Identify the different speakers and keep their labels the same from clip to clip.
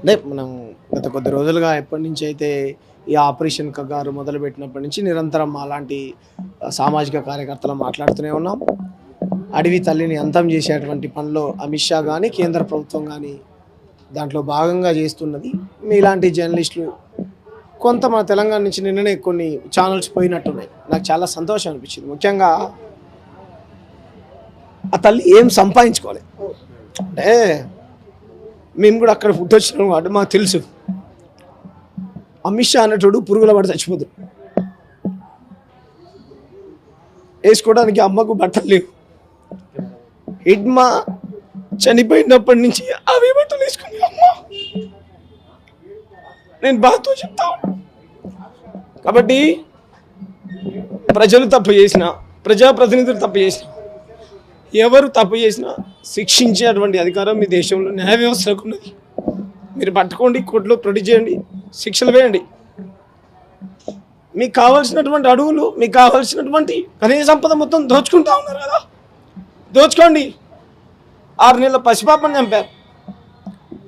Speaker 1: అంటే మనం గత కొద్ది రోజులుగా ఎప్పటి నుంచి అయితే ఈ ఆపరేషన్ కగారు మొదలుపెట్టినప్పటి నుంచి నిరంతరం అలాంటి సామాజిక కార్యకర్తలు మాట్లాడుతూనే ఉన్నాం. అడవి తల్లిని అంతం చేసేటువంటి పనిలో అమిత్ షా కానీ కేంద్ర ప్రభుత్వం కానీ దాంట్లో భాగంగా చేస్తున్నది. మీలాంటి జర్నలిస్టులు కొంత మన తెలంగాణ నుంచి నిన్ననే కొన్ని ఛానల్స్ పోయినట్టున్నాయి. నాకు చాలా సంతోషం అనిపించింది. ముఖ్యంగా ఆ తల్లి ఏం సంపాదించుకోవాలి అంటే మేము కూడా అక్కడ ఫుడ్ వచ్చినాం కాబట్టి మాకు తెలుసు. అమిత్ షా అనేటోడు పురుగుల పడి చచ్చిపోతాడు. వేసుకోవడానికి అమ్మకు బట్టలు లేవు. హిడ్మా చనిపోయినప్పటి నుంచి అవి బట్టలు వేసుకుని అమ్మ. నేను బాధతో చెప్తా కాబట్టి ప్రజలు తప్పు చేసిన ప్రజాప్రతినిధులు తప్పు చేసిన ఎవరు తప్పు చేసినా శిక్షించేటువంటి అధికారం మీ దేశంలో న్యాయ వ్యవస్థకు ఉన్నది. మీరు పట్టుకోండి కోర్టులో ప్రొడ్యూస్ చేయండి శిక్షలు వేయండి. మీకు కావాల్సినటువంటి అడవులు మీకు కావాల్సినటువంటి ఖనిజ సంపద మొత్తం దోచుకుంటా ఉన్నారు కదా. దోచుకోండి. ఆరు నెలల పసిపాపని చంపారు.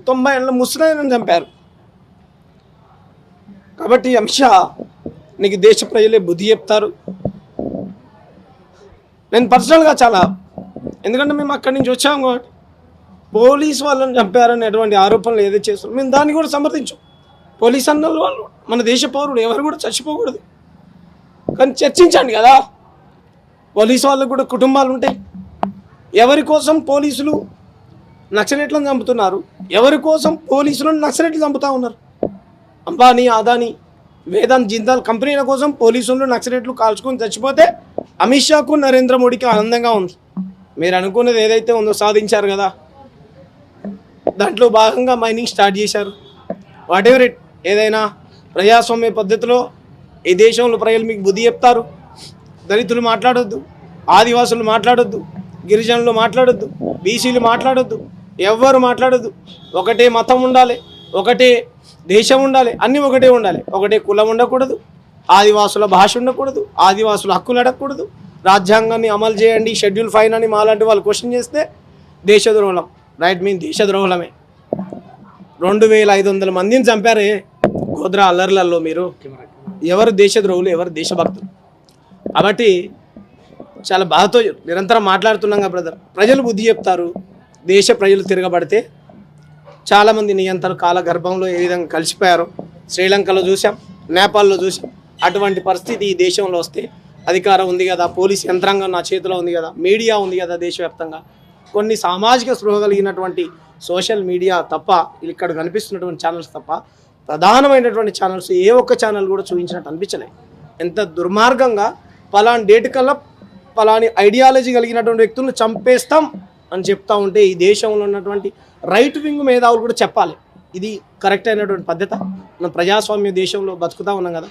Speaker 1: తొంభై ఏళ్ళ ముసలాయనని చంపారు. కాబట్టి అమిత్ షా నీకు దేశ ప్రజలే బుద్ధి చెప్తారు. నేను పర్సనల్గా చాలా ఎందుకంటే మేము అక్కడి నుంచి వచ్చాము కాబట్టి. పోలీస్ వాళ్ళని చంపారనేటువంటి ఆరోపణలు ఏదైతే చేస్తారో మేము దాన్ని కూడా సమర్థించాం. పోలీస్ అన్న వాళ్ళు మన దేశ పౌరుడు ఎవరు కూడా చచ్చిపోకూడదు. కానీ చర్చించండి కదా. పోలీస్ వాళ్ళకు కూడా కుటుంబాలు ఉంటాయి. ఎవరి కోసం పోలీసులు నక్సలెట్లను చంపుతున్నారు? ఎవరి కోసం పోలీసులను నక్సలెట్లు చంపుతా ఉన్నారు? అంబానీ అదానీ వేదాంత్ జిందాల్ కంపెనీల కోసం పోలీసులు నక్సలెట్లు కాల్చుకొని చచ్చిపోతే అమిత్ షాకు నరేంద్ర మోడీకి ఆనందంగా ఉంది. మీరు అనుకున్నది ఏదైతే ఉందో సాధించారు కదా. దాంట్లో భాగంగా మైనింగ్ స్టార్ట్ చేశారు. వాట్ ఎవర్ ఇట్ ఏదైనా ప్రజాస్వామ్య పద్ధతిలో ఈ దేశంలో ప్రజలు మీకు బుద్ధి చెప్తారు. దళితులు మాట్లాడొద్దు ఆదివాసులు మాట్లాడొద్దు గిరిజనులు మాట్లాడొద్దు బీసీలు మాట్లాడొద్దు ఎవ్వరు మాట్లాడొద్దు. ఒకటే మతం ఉండాలి ఒకటే దేశం ఉండాలి అన్నీ ఒకటే ఉండాలి. ఒకటే కులం ఉండకూడదు ఆదివాసుల భాష ఉండకూడదు ఆదివాసుల హక్కులు అడగకూడదు. రాజ్యాంగాన్ని అమలు చేయండి షెడ్యూల్ ఫైన్ అని మాలాంటి వాళ్ళు క్వశ్చన్ చేస్తే దేశద్రోహం రైట్ మీన్ దేశద్రోహులమే. రెండు వేల ఐదు వందల మందిని చంపారే గోద్రా అల్లర్లలో మీరు. ఎవరు దేశద్రోహులు ఎవరు దేశభక్తులు? కాబట్టి చాలా బాధతో నిరంతరం మాట్లాడుతున్నాం కదా బ్రదర్. ప్రజలు బుద్ధి చెప్తారు దేశ ప్రజలు తిరగబడితే చాలామంది నియంత్రణ కాల గర్భంలో ఏ విధంగా కలిసిపోయారో శ్రీలంకలో చూసాం నేపాల్లో చూసాం. అటువంటి పరిస్థితి ఈ దేశంలో వస్తే అధికారం ఉంది కదా పోలీస్ యంత్రాంగం నా చేతిలో ఉంది కదా మీడియా ఉంది కదా దేశవ్యాప్తంగా. కొన్ని సామాజిక స్పృహ కలిగినటువంటి సోషల్ మీడియా తప్ప ఇక్కడ కనిపిస్తున్నటువంటి ఛానల్స్ తప్ప ప్రధానమైనటువంటి ఛానల్స్ ఏ ఒక్క ఛానల్ కూడా చూపించినట్టు అనిపించలే. ఎంత దుర్మార్గంగా పలాని డేట్ కల్లా పలాని ఐడియాలజీ కలిగినటువంటి వ్యక్తులను చంపేస్తాం అని చెప్తా ఉంటే ఈ దేశంలో ఉన్నటువంటి రైట్ వింగ్ మేధావులు కూడా చెప్పాలి. ఇది కరెక్ట్ అయినటువంటి పద్ధత. మనం ప్రజాస్వామ్య దేశంలో బతుకుతా ఉన్నాం కదా.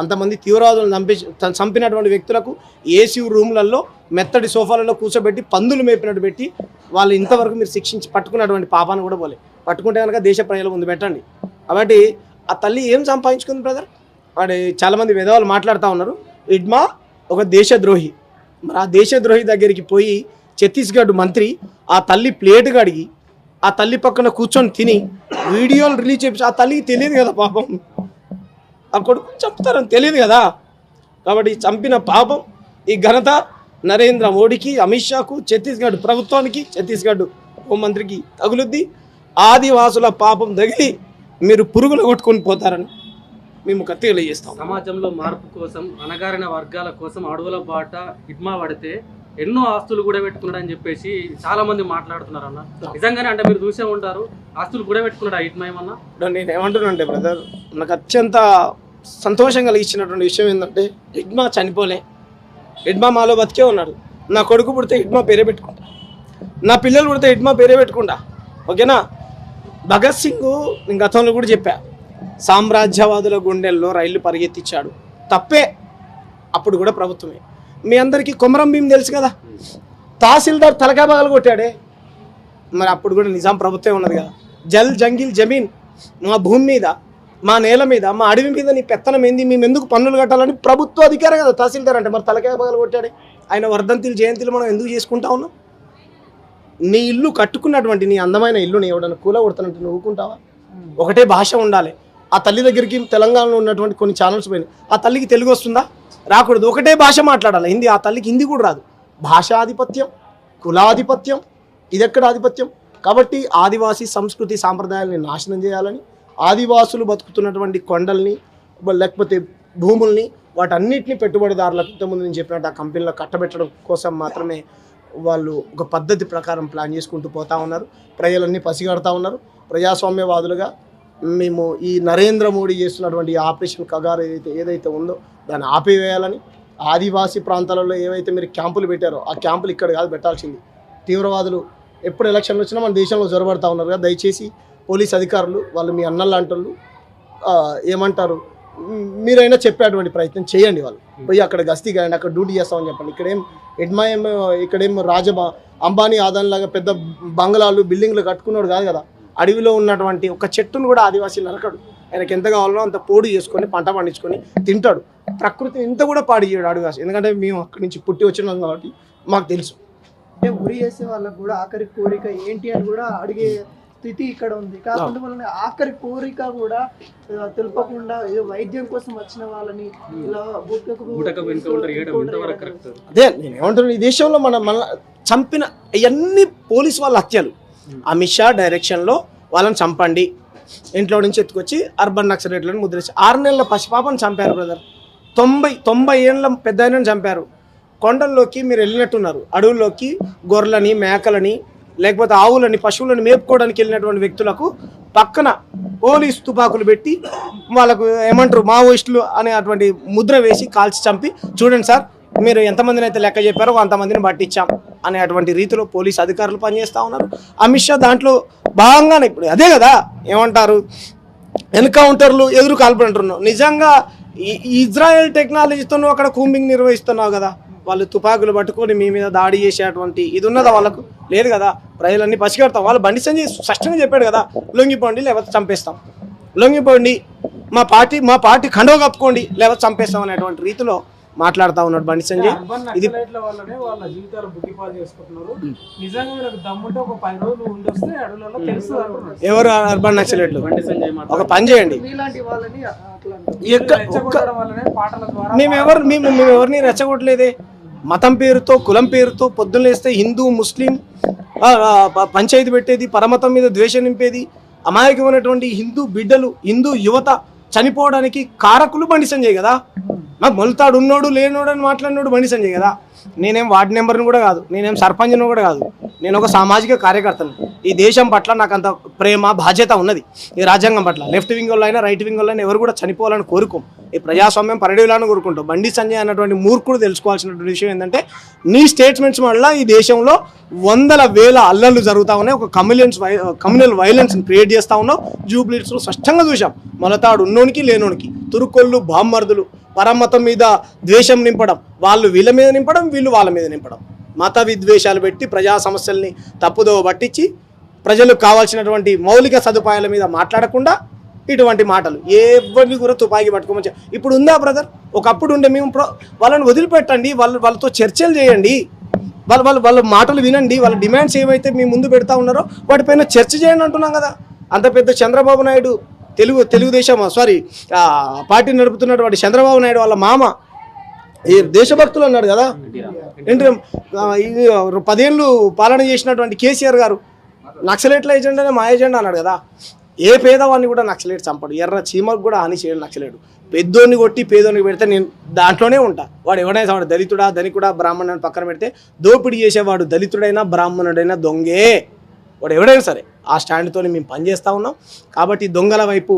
Speaker 1: అంతమంది తీవ్రవాదులను చంపి చంపినటువంటి వ్యక్తులకు ఏసీ రూమ్లలో మెత్తడి సోఫాలలో కూర్చోబెట్టి పందులు మేపినట్టు పెట్టి వాళ్ళు ఇంతవరకు మీరు శిక్షించి పట్టుకున్నటువంటి పాపాన్ని కూడా పోలే. పట్టుకుంటే కనుక దేశ ప్రజల ముందు పెట్టండి. కాబట్టి ఆ తల్లి ఏం సంపాదించుకుంది బ్రదర్ వాడు చాలామంది విధవాలు మాట్లాడుతూ ఉన్నారు. ఇడ్మా ఒక దేశద్రోహి. మరి ఆ దేశద్రోహి దగ్గరికి పోయి ఛత్తీస్గఢ్ మంత్రి ఆ తల్లి ప్లేట్ కడిగి ఆ తల్లి పక్కన కూర్చొని తిని వీడియోలు రిలీజ్ చేసి ఆ తల్లికి తెలియదు కదా పాపం. ఆ కొడుకు చంపుతారని తెలియదు కదా. కాబట్టి చంపిన పాపం ఈ ఘనత నరేంద్ర మోడీకి అమిత్ షాకు ఛత్తీస్గఢ్ ప్రభుత్వానికి ఛత్తీస్గఢ్ హోంమంత్రికి తగులుద్ది. ఆదివాసుల పాపం తగిలి మీరు పురుగులు కొట్టుకొని పోతారని మేము కత్తిగా చేస్తాం
Speaker 2: సమాజంలో మార్పు కోసం అణగారిన వర్గాల కోసం అడవుల బాట హిడ్మా పడితే ఎన్నో ఆస్తులు కూడా పెట్టుకున్నాడు అని చెప్పేసి చాలా మంది మాట్లాడుతున్నారు అన్న. నిజంగానే అంటే మీరు చూసే ఉంటారు. ఆస్తులు కూడా పెట్టుకున్నాడు హిడ్మా ఏమన్నా
Speaker 1: ఇప్పుడు నేను ఏమంటున్నానంటే బ్రదర్ నాకు అత్యంత సంతోషం కలిగించినటువంటి విషయం ఏంటంటే హిడ్మా చనిపోలే. హిడ్మా మాలో బతికే ఉన్నాడు. నా కొడుకు పుడితే హిడ్మా పేరే పెట్టుకుంటా. నా పిల్లలు పుడితే హిడ్మా పేరే పెట్టుకుంటా. ఓకేనా? భగత్ సింగ్ నేను గతంలో కూడా చెప్పా సామ్రాజ్యవాదుల గుండెల్లో రైళ్ళు పరిగెత్తించాడు. తప్పే. అప్పుడు కూడా ప్రభుత్వమే. మీ అందరికీ కొమరం భీం తెలుసు కదా? తహసీల్దార్ తలకాయ పగలు కొట్టాడే. మరి అప్పుడు కూడా నిజాం ప్రభుత్వం ఉన్నది కదా. జల్ జంగిల్ జమీన్ మా భూమి మీద మా నేల మీద మా అడవి మీద నీ పెత్తనం ఏంది? మేము ఎందుకు పన్నులు కట్టాలని ప్రభుత్వ అధికారి కదా తహసీల్దార్ అంటే. మరి తలకాయ పగలు కొట్టాడే. ఆయన వర్ధంతిలు జయంతిలు మనం ఎందుకు చేసుకుంటా ఉన్నాం? నీ ఇల్లు కట్టుకున్నటువంటి నీ అందమైన ఇల్లుని ఎవడన్నా కూల కొడుతున్నట్టు నువ్వు ఒకటే భాష ఉండాలి. ఆ తల్లి దగ్గరికి తెలంగాణలో ఉన్నటువంటి కొన్ని ఛానల్స్ పోయినాయి. ఆ తల్లికి తెలుగు వస్తుందా? రాకూడదు. ఒకటే భాష మాట్లాడాలి. హిందీ ఆ తల్లికి హిందీ కూడా రాదు. భాషాధిపత్యం కులాధిపత్యం ఇదెక్కడ ఆధిపత్యం కాబట్టి ఆదివాసీ సంస్కృతి సాంప్రదాయాలని నాశనం చేయాలని ఆదివాసులు బతుకుతున్నటువంటి కొండల్ని లేకపోతే భూముల్ని వాటన్నిటిని పెట్టుబడిదారులకు ఇంతకుముందు నేను చెప్పినట్టు ఆ కంపెనీలో కట్టబెట్టడం కోసం మాత్రమే వాళ్ళు ఒక పద్ధతి ప్రకారం ప్లాన్ చేసుకుంటూ పోతా ఉన్నారు. ప్రజలన్నీ పసిగడతా ఉన్నారు. ప్రజాస్వామ్యవాదులుగా మేము ఈ నరేంద్ర మోడీ చేస్తున్నటువంటి ఆపరేషన్ కగారు ఏదైతే ఏదైతే ఉందో దాన్ని ఆపివేయాలని ఆదివాసీ ప్రాంతాలలో ఏవైతే మీరు క్యాంపులు పెట్టారో ఆ క్యాంపులు ఇక్కడ కాదు పెట్టాల్సింది. తీవ్రవాదులు ఎప్పుడు ఎలక్షన్లు వచ్చినా మన దేశంలో జొరబడతా ఉన్నారు కదా. దయచేసి పోలీస్ అధికారులు వాళ్ళు మీ అన్నలు ఏమంటారు? మీరైనా చెప్పేటువంటి ప్రయత్నం చేయండి వాళ్ళు. పోయి అక్కడ గస్తీ కాయండి అక్కడ డ్యూటీ చేస్తామని చెప్పండి. ఇక్కడేం ఎడ్మాయం ఇక్కడేం రాజబా అంబానీ ఆదాని లాగా పెద్ద బంగ్లాలు బిల్డింగ్లు కట్టుకున్నాడు కాదు కదా. అడవిలో ఉన్నటువంటి ఒక చెట్టును కూడా ఆదివాసీ నరకడు. ఆయనకి ఎంత కావాలో అంత పోడు చేసుకొని పంట పండించుకొని తింటాడు. ప్రకృతిని ఇంత కూడా పాడు చేయడు ఆదివాసి. ఎందుకంటే మేము అక్కడి నుంచి పుట్టి వచ్చినాం కాబట్టి మాకు తెలుసు.
Speaker 3: అంటే ఉరి చేసే వాళ్ళకు కూడా ఆఖరి కోరిక ఏంటి అని కూడా అడిగే స్థితి ఇక్కడ ఉంది. కాకుండా వాళ్ళని ఆఖరి కోరిక కూడా తెలుపకుండా ఏదో వైద్యం కోసం వచ్చిన వాళ్ళని ఇలా
Speaker 1: అదే నేను ఏమంటున్నాను ఈ దేశంలో మన మన చంపిన ఇవన్నీ పోలీస్ వాళ్ళ హత్యలు. అమిత్ షా డైరెక్షన్లో వాళ్ళని చంపండి. ఇంట్లో నుంచి ఎత్తుకొచ్చి అర్బన్ నక్సలేట్లను ముద్రేసి ఆరు నెలల పసిపాపను చంపారు బ్రదర్ తొంభై తొంభై ఏళ్ళ పెద్ద ఆయనను చంపారు. కొండల్లోకి మీరు వెళ్ళినట్టున్నారు. అడవుల్లోకి గొర్రెలని మేకలని లేకపోతే ఆవులని పశువులని మేపుకోవడానికి వెళ్ళినటువంటి వ్యక్తులకు పక్కన పోలీస్ తుపాకులు పెట్టి వాళ్ళకు ఏమంటారు మావోయిస్టులు అనే అటువంటి ముద్ర వేసి కాల్చి చంపి చూడండి సార్ మీరు ఎంతమందిని అయితే లెక్క చెప్పారో అంతమందిని పట్టించాం అనే అటువంటి రీతిలో పోలీస్ అధికారులు పనిచేస్తూ ఉన్నారు. అమిత్ షా దాంట్లో భాగంగానే ఇప్పుడు అదే కదా ఏమంటారు? ఎన్కౌంటర్లు ఎదురు కాల్పులు నిజంగా ఈ- ఇజ్రాయెల్ టెక్నాలజీతో అక్కడ కూంబింగ్ నిర్వహిస్తున్నావు కదా వాళ్ళు తుపాకులు పట్టుకొని మీ మీద దాడి చేసేటువంటి ఇది ఉన్నదా వాళ్ళకు? లేదు కదా ప్రజలన్నీ పసిగడతాం వాళ్ళు బండి సంజయ్ స్పష్టంగా చెప్పాడు కదా లొంగిపోండి లేకపోతే చంపేస్తాం. లొంగిపోండి మా పార్టీ మా పార్టీ కండవ కప్పుకోండి లేకపోతే చంపేస్తాం అనేటువంటి రీతిలో మాట్లాడుతూ ఉన్నాడు బండి సంజయ్. ఇది ఎవరు అర్బన్ నక్సలెట్లు? ఒక పని చేయండి. మేము ఎవరు మేము మేము ఎవరిని రెచ్చగొట్టలేదే. మతం పేరుతో కులం పేరుతో పొద్దున్న లేస్తే హిందూ ముస్లిం పంచాయతీ పెట్టేది పరమతం మీద ద్వేషం నింపేది అమాయకమైనటువంటి హిందూ బిడ్డలు హిందూ యువత చనిపోవడానికి కారకులు బండి సంజయ్ కదా? నాకు మొలతాడు ఉన్నోడు లేనోడు అని మాట్లాడినోడు బండి సంజయ్ కదా. నేనేం వార్డు మెంబర్ని కూడా కాదు నేనేం సర్పంచ్ని కూడా కాదు. నేను ఒక సామాజిక కార్యకర్తను. ఈ దేశం పట్ల నాకు అంత ప్రేమ బాధ్యత ఉన్నది. ఈ రాజ్యాంగం పట్ల. లెఫ్ట్ వింగ్ వాళ్ళైనా రైట్ వింగ్ వాళ్ళైనా ఎవరు కూడా చనిపోవాలని కోరుకోం. ఈ ప్రజాస్వామ్యం పరిడిలాను కోరుకుంటాం. బండి సంజయ్ అన్నటువంటి మూర్ఖుడు తెలుసుకోవాల్సినటువంటి విషయం ఏంటంటే నీ స్టేట్మెంట్స్ వల్ల ఈ దేశంలో వందల వేల అల్లర్లు జరుగుతా ఉన్నాయి. ఒక కమ్యూనియన్స్ కమ్యూనల్ వైలెన్స్ని క్రియేట్ చేస్తా ఉన్నావు. జూబ్లీట్స్లో స్పష్టంగా చూసాం మొలతాడు ఉన్నోనికి లేనోనికి. తురుకొల్లు బామ్మర్దులు. పరమతం మీద ద్వేషం నింపడం. వాళ్ళు వీళ్ళ మీద నింపడం వీళ్ళు వాళ్ళ మీద నింపడం. మత విద్వేషాలు పెట్టి ప్రజా సమస్యల్ని తప్పుదోవ పట్టించి ప్రజలకు కావాల్సినటువంటి మౌలిక సదుపాయాల మీద మాట్లాడకుండా ఇటువంటి మాటలు. ఎవరిని కూడా తుపాకీ పట్టుకోమని ఇప్పుడు ఉందా బ్రదర్ ఒకప్పుడు ఉండే మేము ప్రో- వాళ్ళని వదిలిపెట్టండి వాళ్ళు వాళ్ళతో చర్చలు చేయండి. వాళ్ళ వాళ్ళ వాళ్ళ మాటలు వినండి వాళ్ళ డిమాండ్స్ ఏవైతే మీ ముందు పెడతా ఉన్నారో వాటిపైన చర్చ చేయండి అంటున్నాం కదా. అంత పెద్ద చంద్రబాబు నాయుడు తెలుగు తెలుగుదేశం సారీ పార్టీ నడుపుతున్నటువంటి చంద్రబాబు నాయుడు వాళ్ళ మామ. ఈ దేశభక్తులు అన్నాడు కదా? ఏంటి ఇది పదేళ్ళు పాలన చేసినటువంటి కేసీఆర్ గారు నక్సలేట్ల ఏజెండానే మా ఎజెండా అన్నాడు కదా? ఏ పేదవాడిని కూడా నక్సలేట్ చంపడు. ఎర్ర చీమకు కూడా హాని చేయడు నక్సలేడు పెద్దోన్ని కొట్టి పేదోనికి పెడితే నేను దాంట్లోనే ఉంటా. వాడు ఎవడైనా వాడు దళితుడా ధనికుడా బ్రాహ్మణుని పక్కన పెడితే దోపిడీ చేసేవాడు దళితుడైనా బ్రాహ్మణుడైనా దొంగే. వాడు ఎవడైనా సరే ఆ స్టాండ్తో మేము పనిచేస్తూ ఉన్నాం. కాబట్టి దొంగల వైపు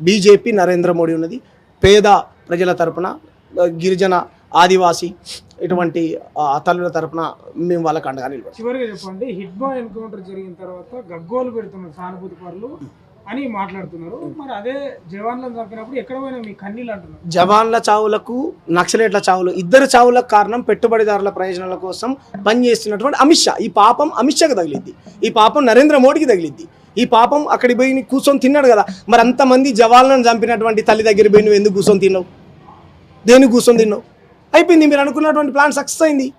Speaker 1: బీజేపీ నరేంద్ర మోడీ ఉన్నది. పేద ప్రజల తరపున గిరిజన ఆదివాసీ ఇటువంటి తల్లుల తరపున మేము వాళ్ళకి అండగా నిలబడి
Speaker 4: చివరిగా చెప్పండి హిట్బా ఎన్కౌంటర్ జరిగిన తర్వాత గగ్గోలు పెడుతున్న సానుభూతి పరులు అని మాట్లాడుతున్నారు. మరి అదే జవాన్లను చంపినప్పుడు ఎక్కడ పోయినా మీ కన్నీళ్ళు అంటున్నారు.
Speaker 1: జవాన్ల చావులకు నక్సలేట్ల చావులు ఇద్దరు చావులకు కారణం పెట్టుబడిదారుల ప్రయోజనాల కోసం పనిచేస్తున్నటువంటి అమిత్ షా. ఈ పాపం అమిత్ షాకి తగిలిద్ది. ఈ పాపం నరేంద్ర మోడీకి తగిలిద్ది. ఈ పాపం అక్కడికి పోయి కూర్చొని తిన్నాడు కదా. మరి అంతమంది జవాన్లను చంపినటువంటి తల్లి దగ్గర పోయి నువ్వు ఎందుకు కూర్చొని తిన్నావు? దేనికి కూర్చొని తిన్నావు? అయిపోయింది. మీరు అనుకున్నటువంటి ప్లాన్ సక్సెస్ అయింది.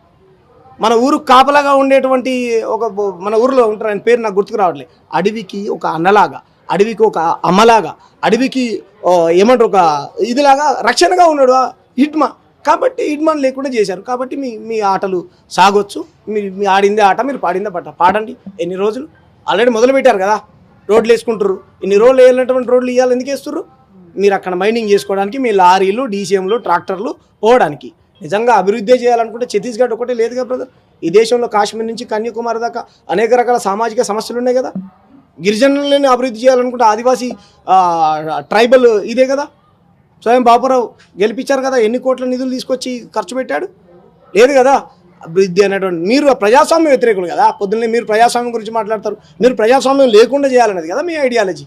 Speaker 1: మన ఊరు కాపలాగా ఉండేటువంటి ఒక మన ఊరిలో ఉంటారు. ఆయన పేరు నాకు గుర్తుకు రావట్లేదు. అడవికి ఒక అన్నలాగా. అడవికి ఒక అమ్మలాగా అడవికి ఏమంటారు ఒక ఇదిలాగా రక్షణగా ఉన్నాడు హిట్మ హిట్మా. కాబట్టి హిట్మాన్ లేకుండా చేశారు. కాబట్టి మీ మీ ఆటలు సాగొచ్చు. మీ మీ ఆడిందే ఆట మీరు పాడిందే పట్ట పాడండి. ఎన్ని రోజులు? ఆల్రెడీ మొదలు పెట్టారు కదా. రోడ్లు వేసుకుంటారు ఇన్ని రోజులు వేయాలన్నటువంటి రోడ్లు ఇవ్వాలి ఎందుకు వేస్తున్నారు మీరు అక్కడ మైనింగ్ చేసుకోవడానికి మీ లారీలు డీసీఎంలు ట్రాక్టర్లు పోవడానికి. నిజంగా అభివృద్ధి చేయాలనుకుంటే ఛత్తీస్గఢ్ ఒకటే లేదు కదా బ్రదర్? ఈ దేశంలో కాశ్మీర్ నుంచి కన్యాకుమారి దాకా అనేక రకాల సామాజిక సమస్యలు ఉన్నాయి కదా. గిరిజనులని అభివృద్ధి చేయాలనుకుంటే ఆదివాసీ ట్రైబల్ ఇదే కదా? స్వయం బాపురావు గెలిపించారు కదా ఎన్ని కోట్ల నిధులు తీసుకొచ్చి ఖర్చు పెట్టాడు? లేదు కదా? అభివృద్ధి అనేటువంటి మీరు ప్రజాస్వామ్య వ్యతిరేకులు కదా? పొద్దున్నే మీరు ప్రజాస్వామ్యం గురించి మాట్లాడతారు. మీరు ప్రజాస్వామ్యం లేకుండా చేయాలనేది కదా మీ ఐడియాలజీ?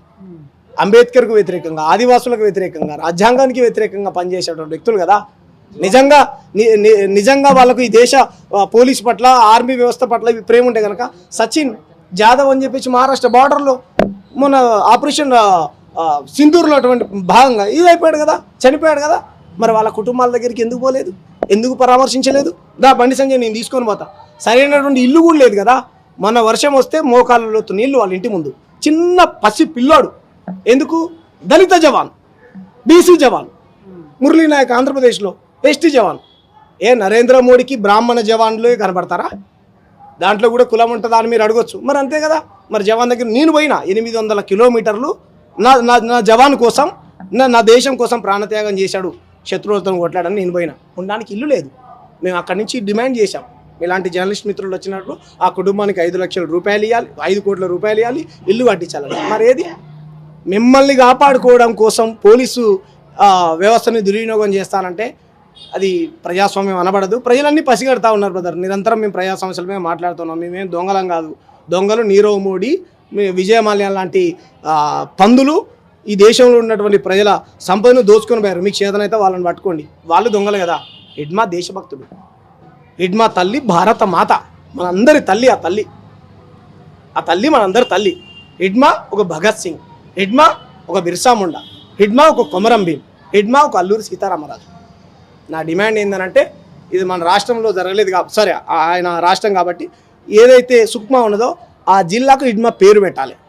Speaker 1: అంబేద్కర్కు వ్యతిరేకంగా ఆదివాసులకు వ్యతిరేకంగా రాజ్యాంగానికి వ్యతిరేకంగా పనిచేసేటువంటి వ్యక్తులు కదా? నిజంగా ని- నిజంగా వాళ్ళకు ఈ దేశ పోలీస్ పట్ల ఆర్మీ వ్యవస్థ పట్ల ఇవి ప్రేమ ఉంటే కనుక సచిన్ జాదవ్ అని చెప్పేసి మహారాష్ట్ర బార్డర్లో మన ఆపరేషన్ ఆ, సింధూర్లో అటువంటి భాగంగా ఇది అయిపోయాడు కదా చనిపోయాడు కదా. మరి వాళ్ళ కుటుంబాల దగ్గరికి ఎందుకు పోలేదు? ఎందుకు పరామర్శించలేదు? దా బండి సంజయ్ నేను తీసుకొని పోతా. సరైనటువంటి ఇల్లు కూడా లేదు కదా. మొన్న వర్షం వస్తే మోకాళ్ళలో నీళ్ళు వాళ్ళ ఇంటి ముందు. చిన్న పసి పిల్లోడు. ఎందుకు? దళిత జవాన్. బీసీ జవాన్. మురళీ నాయక్ ఆంధ్రప్రదేశ్లో ఎస్టీ జవాన్. ఏ నరేంద్ర మోడీకి బ్రాహ్మణ జవాన్లే కనబడతారా? దాంట్లో కూడా కులం ఉంటుందా అని మీరు అడగొచ్చు. మరి అంతే కదా. మరి జవాన్ దగ్గర నేను పోయినా ఎనిమిది వందల కిలోమీటర్లు నా నా నా జవాన్ కోసం నా నా దేశం కోసం ప్రాణత్యాగం చేశాడు శత్రువులతో కొట్లాడని నేను పోయినా. ఉండడానికి ఇల్లు లేదు. మేము అక్కడి నుంచి డిమాండ్ చేశాం. ఇలాంటి జర్నలిస్ట్ మిత్రులు వచ్చినప్పుడు ఆ కుటుంబానికి ఐదు లక్షల రూపాయలు ఇవ్వాలి ఐదు కోట్ల రూపాయలు ఇవ్వాలి ఇల్లు కట్టించాలి మరి ఏది? మిమ్మల్ని కాపాడుకోవడం కోసం పోలీసు ఆ, వ్యవస్థని దుర్వినియోగం చేస్తానంటే అది ప్రజాస్వామ్యం అనబడదు. ప్రజలన్నీ పసిగడతా ఉన్నారు బ్రదర్. నిరంతరం మేము ప్రజా సమస్యల మీద మాట్లాడుతున్నాం. మేమేం దొంగలం కాదు. దొంగలు నీరవ్ మోడీ మీ విజయమాల్యం లాంటి పందులు ఈ దేశంలో ఉన్నటువంటి ప్రజల సంపదను దోచుకొని పోయారు. మీకు చేతనైతే వాళ్ళని పట్టుకోండి. వాళ్ళు దొంగలు కదా. హిడ్మా దేశభక్తుడు హిడ్మా తల్లి భారత మాత. మనందరి తల్లి ఆ తల్లి. ఆ తల్లి మనందరి తల్లి. హిడ్మా ఒక భగత్ సింగ్. హిడ్మా ఒక బిర్సా ముండా. హిడ్మా ఒక కొమరం భీమ్ హిడ్మా ఒక అల్లూరి సీతారామరాజు. నా డిమాండ్ ఏంటంటే ఇది మన రాష్ట్రంలో జరగలేదు కాబట్టి సారీ ఆయన రాష్ట్రం కాబట్టి ఏదైతే సుక్మా ఉన్నదో ఆ జిల్లాకు హిడ్మా పేరు పెట్టాలి.